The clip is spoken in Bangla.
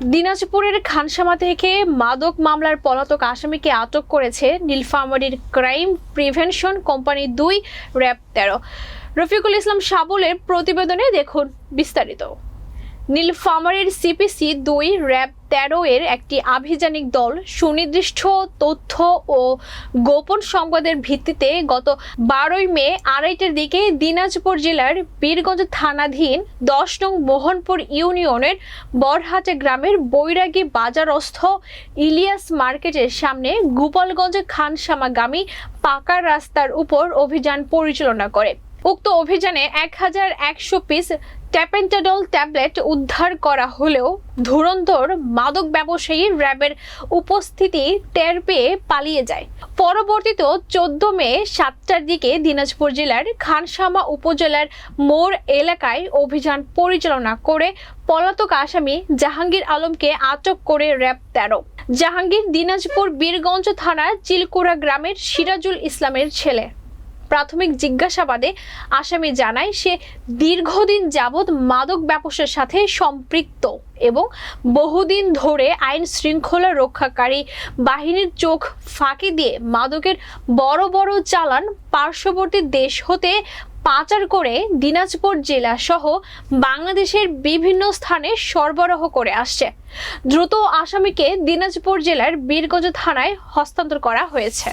দিনাজপুরের খানসামা থেকে মাদক মামলার পলাতক আসামিকে আটক করেছে নীলফামারীর ক্রাইম প্রিভেনশন কোম্পানি দুই, র্যাব তেরো। রফিকুল ইসলাম সাবলের প্রতিবেদনে দেখুন বিস্তারিত। নীলফামারীর সিপিসি দুই র্যাব তেরো এর একটি আভিযানিক দল সুনির্দিষ্ট তথ্য ও গোপন সংবাদের ভিত্তিতে গত বারোই মে আড়াইটার দিকে দিনাজপুর জেলার বীরগঞ্জ থানাধীন দশ নং মোহনপুর ইউনিয়নের বরহাটে গ্রামের বৈরাগী বাজারস্থ ইলিয়াস মার্কেটের সামনে গোপালগঞ্জ খানসামাগামী পাকা রাস্তার উপর অভিযান পরিচালনা করে। উক্ত অভিযানে এক হাজার একশো পিস ট্যাপেন্টাডল ট্যাবলেট উদ্ধার করা হলেও ধুরন্ধর মাদক ব্যবসায়ী র্যাবের উপস্থিতি টের পেয়ে পালিয়ে যায়। পরবর্তীত চোদ্দ মে সাতটার দিকে দিনাজপুর জেলার খানসামা উপজেলার মোড় এলাকায় অভিযান পরিচালনা করে পলাতক আসামি জাহাঙ্গীর আলমকে আটক করে র্যাব তেরো। জাহাঙ্গীর দিনাজপুর বীরগঞ্জ থানার চিলকুড়া গ্রামের সিরাজুল ইসলামের ছেলে। প্রাথমিক জিজ্ঞাসাবাদে আসামি জানায়, সে দীর্ঘদিন যাবৎ মাদক ব্যবসার সাথে সম্পৃক্ত এবং বহুদিন ধরে আইন শৃঙ্খলা রক্ষাকারী বাহিনীর চোখ ফাঁকি দিয়ে মাদকের বড় বড় চালান পার্শ্ববর্তী দেশ হতে পাচার করে দিনাজপুর জেলা সহ বাংলাদেশের বিভিন্ন স্থানে সরবরাহ করে আসছে। দ্রুত আসামিকে দিনাজপুর জেলার বীরগঞ্জ থানায় হস্তান্তর করা হয়েছে।